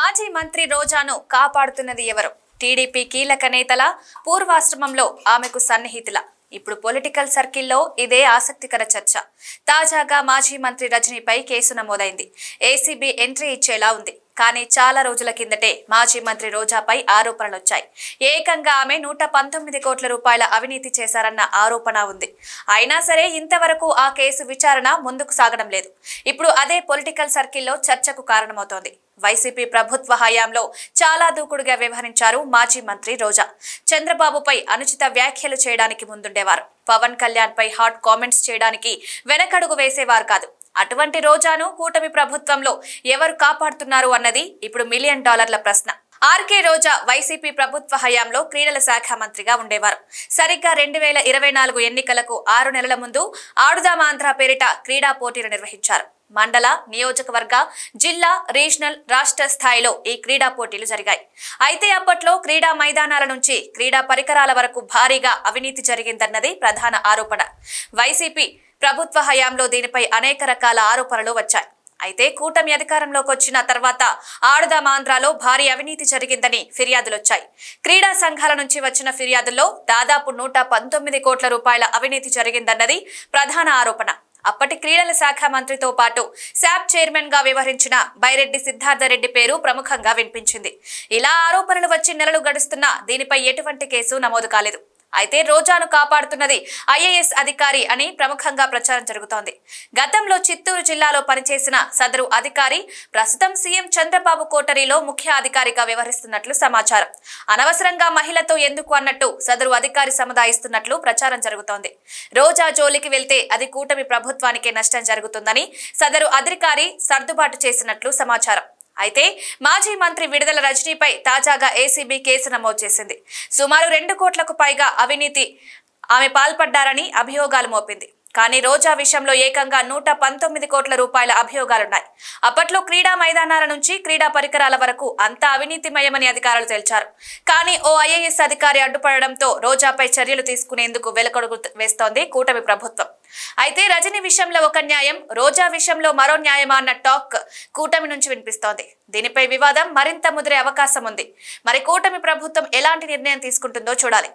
మాజీ మంత్రి రోజాను కాపాడుతున్నది ఎవరు? టీడీపీ కీలక నేతల పూర్వాశ్రమంలో ఆమెకు సన్నిహితుల. ఇప్పుడు పొలిటికల్ సర్కిల్లో ఇదే ఆసక్తికర చర్చ. తాజాగా మాజీ మంత్రి రజనీపై కేసు నమోదైంది. ఏసీబీ ఎంట్రీ ఇచ్చేలా ఉంది. కానీ చాలా రోజుల కిందటే మాజీ మంత్రి రోజాపై ఆరోపణలు వచ్చాయి ఏకంగా ఆమె నూట పంతొమ్మిది కోట్ల రూపాయల అవినీతి చేశారన్న ఆరోపణ ఉంది. అయినా సరే ఇంతవరకు ఆ కేసు విచారణ ముందుకు సాగడం లేదు. ఇప్పుడు అదే పొలిటికల్ సర్కిల్లో చర్చకు కారణమవుతోంది. వైసీపీ ప్రభుత్వ హయాంలో చాలా దూకుడుగా వ్యవహరించారు మాజీ మంత్రి రోజా. చంద్రబాబుపై అనుచిత వ్యాఖ్యలు చేయడానికి ముందుండేవారు. పవన్ కళ్యాణ్ పై హాట్ కామెంట్స్ చేయడానికి వెనకడుగు వేసేవారు కాదు. అటువంటి రోజాను కూటమి ప్రభుత్వంలో ఎవరు కాపాడుతున్నారు అన్నది ఇప్పుడు మిలియన్ డాలర్ల ప్రశ్న. ఆర్కే రోజా వైసీపీ ప్రభుత్వ హయాంలో క్రీడల శాఖ మంత్రిగా ఉండేవారు. సరిగ్గా రెండు వేల ఇరవై నాలుగు ఎన్నికలకు ఆరు నెలల ముందు ఆడుదామాంధ్ర పేరిట క్రీడా పోటీలు నిర్వహించారు. మండల నియోజకవర్గ జిల్లా రీజనల్ రాష్ట్ర స్థాయిలో ఈ క్రీడా పోటీలు జరిగాయి. అయితే అప్పట్లో క్రీడా మైదానాల నుంచి క్రీడా పరికరాల వరకు భారీగా అవినీతి జరిగిందన్నది ప్రధాన ఆరోపణ. వైసీపీ ప్రభుత్వ హయాంలో దీనిపై అనేక రకాల ఆరోపణలు వచ్చాయి. అయితే కూటమి అధికారంలోకి వచ్చిన తర్వాత ఆడుదాం ఆంధ్రాలో భారీ అవినీతి జరిగిందని ఫిర్యాదులొచ్చాయి. క్రీడా సంఘాల నుంచి వచ్చిన ఫిర్యాదుల్లో దాదాపు నూట పంతొమ్మిది కోట్ల రూపాయల అవినీతి జరిగిందన్నది ప్రధాన ఆరోపణ. అప్పటి క్రీడల శాఖ మంత్రితో పాటు శాప్ చైర్మన్గా వ్యవహరించిన బైరెడ్డి సిద్ధార్థరెడ్డి పేరు ప్రముఖంగా వినిపించింది. ఇలా ఆరోపణలు వచ్చి నెలలు గడుస్తున్నా దీనిపై ఎటువంటి కేసు నమోదు కాలేదు. అయితే రోజాను కాపాడుతున్నది ఐఏఎస్ అధికారి అని ప్రముఖంగా ప్రచారం జరుగుతోంది. గతంలో చిత్తూరు జిల్లాలో పనిచేసిన సదరు అధికారి ప్రస్తుతం సీఎం చంద్రబాబు కోటరీలో ముఖ్య అధికారిగా వ్యవహరిస్తున్నట్లు సమాచారం. అనవసరంగా మహిళతో ఎందుకు అన్నట్టు సదరు అధికారి సముదాయిస్తున్నట్లు ప్రచారం జరుగుతోంది. రోజా జోలికి వెళ్తే అది కూటమి ప్రభుత్వానికే నష్టం జరుగుతుందని సదరు అధికారి సర్దుబాటు చేసినట్లు సమాచారం. అయితే మాజీ మంత్రి విడుదల రజనీపై తాజాగా ఏసీబీ కేసు నమోదు చేసింది. సుమారు రెండు కోట్లకు పైగా అవినీతి ఆమె పాల్పడ్డారని అభియోగాలు మోపింది. కానీ రోజా విషయంలో ఏకంగా నూట పంతొమ్మిది కోట్ల రూపాయల అభియోగాలున్నాయి. అప్పట్లో క్రీడా మైదానాల నుంచి క్రీడా పరికరాల వరకు అంతా అవినీతిమయమని అధికారులు తెలిచారు. కానీ ఓ ఐఏఎస్ అధికారి అడ్డుపడడంతో రోజాపై చర్యలు తీసుకునేందుకు వెలకడుగు వేస్తోంది కూటమి ప్రభుత్వం. అయితే రజనీ విషయంలో ఒక న్యాయం రోజా విషయంలో మరో న్యాయమా అన్న టాక్ కూటమి నుంచి వినిపిస్తోంది. దీనిపై వివాదం మరింత ముదిరే అవకాశం ఉంది. మరి కూటమి ప్రభుత్వం ఎలాంటి నిర్ణయం తీసుకుంటుందో చూడాలి.